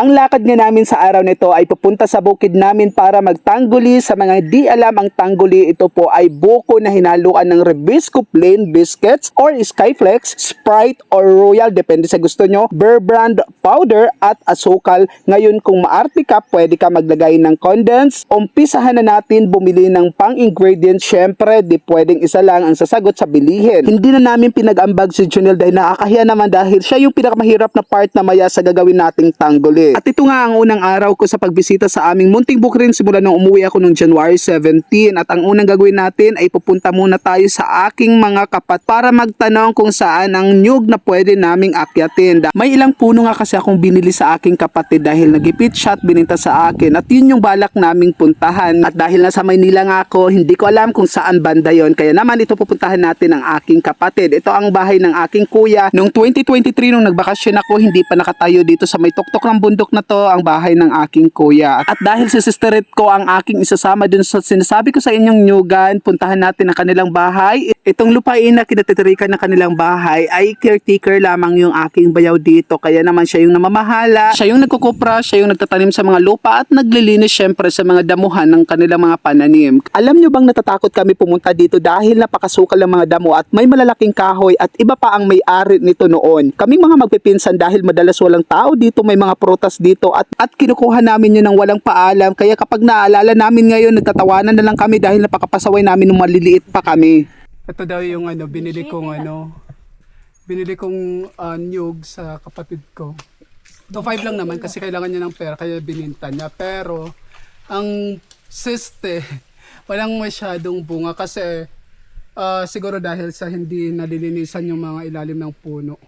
Ang lakad nga namin sa araw nito ay pupunta sa bukid namin para magtangguli. Sa mga di alam ang tangguli, ito po ay buko na hinaluan ng Rebisco Plain Biscuits or Skyflex, Sprite or Royal, depende sa gusto nyo, Bear Brand powder at asukal. Ngayon kung maarte ka, pwede ka maglagay ng condensed. Umpisahan na natin bumili ng pang-ingredients. Syempre, di pwedeng isa lang ang sasagot sa bilihin. Hindi na namin pinag-ambag si Junel dahil nakakahiya naman dahil siya yung pinakamahirap na part na maya sa gagawin nating tangguli. At ito nga ang unang araw ko sa pagbisita sa aming munting bukrin simula nung umuwi ako noong January 17 at ang unang gagawin natin ay pupunta muna tayo sa aking mga kapat para magtanong kung saan ang nyug na pwede naming akyatin. May ilang puno nga kasi akong binili sa aking kapatid dahil nagipit siya at bininta sa akin at yun yung balak naming puntahan. At dahil nasa Maynila nga ako, hindi ko alam kung saan banda yon kaya naman ito pupuntahan natin ang aking kapatid. Ito ang bahay ng aking kuya. Noong 2023 nung nagbakasyon ako, hindi pa nakatayo dito sa may tuktok ng bundok na to ang bahay ng aking kuya. At dahil si sisterit ko ang aking isasama dun sa sinasabi ko sa inyong nyugan, puntahan natin ang kanilang bahay. Itong lupain na kinatitirikan ng kanilang bahay ay caretaker lamang yung aking bayaw dito. Kaya naman siya yung namamahala, siya yung nagkukupra, siya yung nagtatanim sa mga lupa at naglilinis syempre sa mga damuhan ng kanilang mga pananim. Alam nyo bang natatakot kami pumunta dito dahil napakasukal ng mga damo at may malalaking kahoy at iba pa ang may-ari nito noon. Kaming mga magpipinsan dahil madalas walang tao dito, may mga prutas dito at, at kinukuha namin yun ng walang paalam. Kaya kapag naalala namin ngayon, nagtatawanan na lang kami dahil napakapasaway namin nung maliliit pa kami. Ito daw yung ano, binili kong ano, binili kong uh, nyug sa kapatid ko. Do 5 lang naman kasi kailangan niya ng pera kaya bininta niya. Pero ang siste, walang masyadong bunga kasi ah, siguro dahil sa hindi nalilinisan yung mga ilalim ng puno.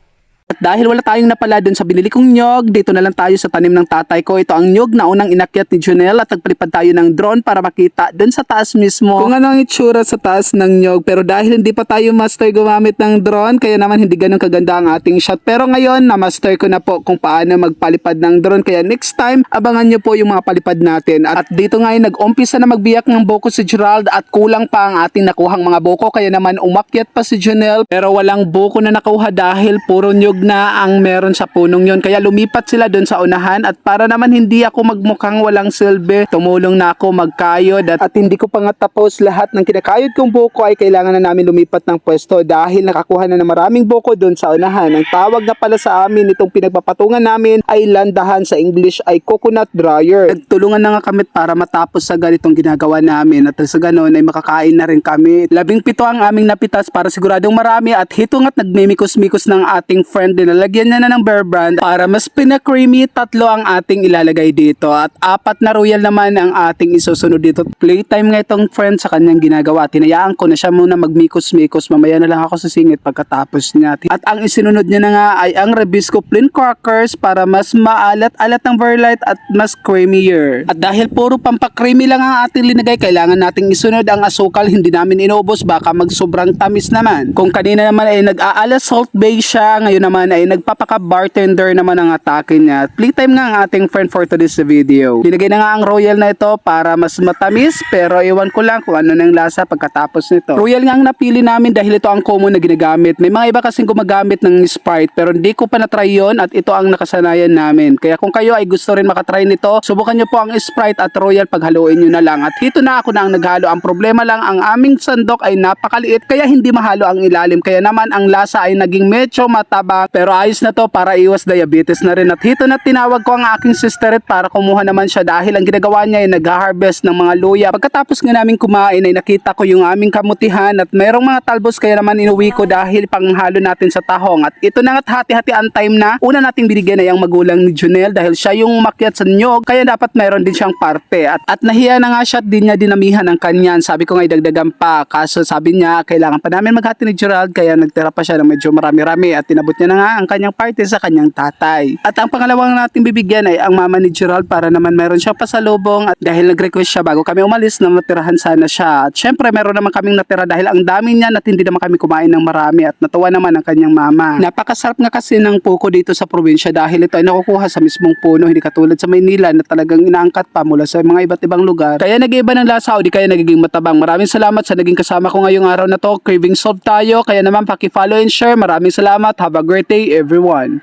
Dahil wala tayong napala dun sa binili kong nyog, dito na lang tayo sa tanim ng tatay ko. Ito ang nyog na unang inakyat ni Junel at nagpalipad tayo ng drone para makita dun sa taas mismo kung ano ang itsura sa taas ng nyog. Pero dahil hindi pa tayo master gumamit ng drone, kaya naman hindi ganun kaganda ang ating shot. Pero ngayon, na-master ko na po kung paano magpalipad ng drone. Kaya next time, abangan nyo po yung mga palipad natin. At dito nga nag-umpisa na magbiyak ng boko si Gerald at kulang pa ang ating nakuhang mga boko. Kaya naman umakyat pa si Junel pero walang boko na nakuha dahil puro nyog na ang meron sa punong yon. Kaya lumipat sila doon sa unahan at para naman hindi ako magmukhang walang silbi, tumulong na ako magkayod at, at hindi ko pa nga tapos lahat ng kinakayod kong buko ay kailangan na namin lumipat ng pwesto dahil nakakuha na ng maraming buko doon sa unahan. Ang tawag na pala sa amin itong pinagpapatungan namin ay landahan sa English ay coconut dryer. Nagtulungan na nga kami para matapos sa ganitong ginagawa namin at sa ganon ay makakain na rin kami. Labing pito ang aming napitas para siguradong marami at hitong at nagmimikos-mikos ng ating friend Dinalagyan niya na ng bear brand para mas pinakreamy. Tatlo ang ating ilalagay dito at apat na royal naman ang ating isusunod dito. Playtime nga itong friend sa kanyang ginagawa. Tinayaan ko na siya muna magmikos-mikos. Mamaya na lang ako sasingit pagkatapos niya. At ang isinunod niya na nga ay ang Rebisco Plain Crackers para mas maalat-alat ang verlight at mas creamier. At dahil puro pampakreamy lang ang ating linagay, kailangan nating isunod ang asukal. Hindi namin inubos, baka magsobrang tamis naman. Kung kanina naman ay nag-aala salt base siya, ngayon naman ay nagpapaka-bartender naman ang atake niya. Playtime nga ang ating friend for today's video. Linagay na nga ang royal na ito para mas matamis pero iwan ko lang kung ano yung lasa pagkatapos nito. Royal nga ang napili namin dahil ito ang common na ginagamit. May mga iba kasing gumagamit ng Sprite pero hindi ko pa na-try yun at ito ang nakasanayan namin. Kaya kung kayo ay gusto rin makatry nito, subukan nyo po ang Sprite at Royal paghaluin nyo na lang. At dito na ako na ang naghalo. Ang problema lang ang aming sandok ay napakaliit kaya hindi mahalo ang ilalim. Kaya naman ang lasa ay naging medyo mataba pero ayos na to para iwas diabetes na rin. At hito na tinawag ko ang aking sisterit para kumuha naman siya dahil ang ginagawa niya ay nag-harvest ng mga luya. Pagkatapos nga namin kumain ay nakita ko yung aming kamutihan at merong mga talbos kaya naman inuwi ko dahil panghalo natin sa tahong. At ito na nga hati-hati ang time na una nating binigyan ay ang magulang ni Junel dahil siya yung makyat sa nyog kaya dapat meron din siyang parte. At, at nahiya na nga siya at din niya dinamihan ang kanyan. Sabi ko nga idagdagan pa kaso sabi niya kailangan pa namin maghati ni Gerald kaya nagtira pa siya ng medyo marami-rami at tinabot niya na nga ang kanyang parte sa kanyang tatay. At ang pangalawang natin bibigyan ay ang mama ni Gerald para naman meron siyang pasalubong at dahil nag-request siya bago kami umalis na matirahan sana siya. At syempre meron naman kaming natira dahil ang dami niya at hindi naman kami kumain ng marami at natuwa naman ang kanyang mama. Napakasarap nga kasi ng puko dito sa probinsya dahil ito ay nakukuha sa mismong puno hindi katulad sa Maynila na talagang inaangkat pa mula sa mga iba't ibang lugar. Kaya nag-iba ng lasa o di kaya nagiging matabang. Maraming salamat sa naging kasama ko ngayong araw na to. Craving solved tayo kaya naman paki-follow and share. Maraming salamat. Have a great day everyone.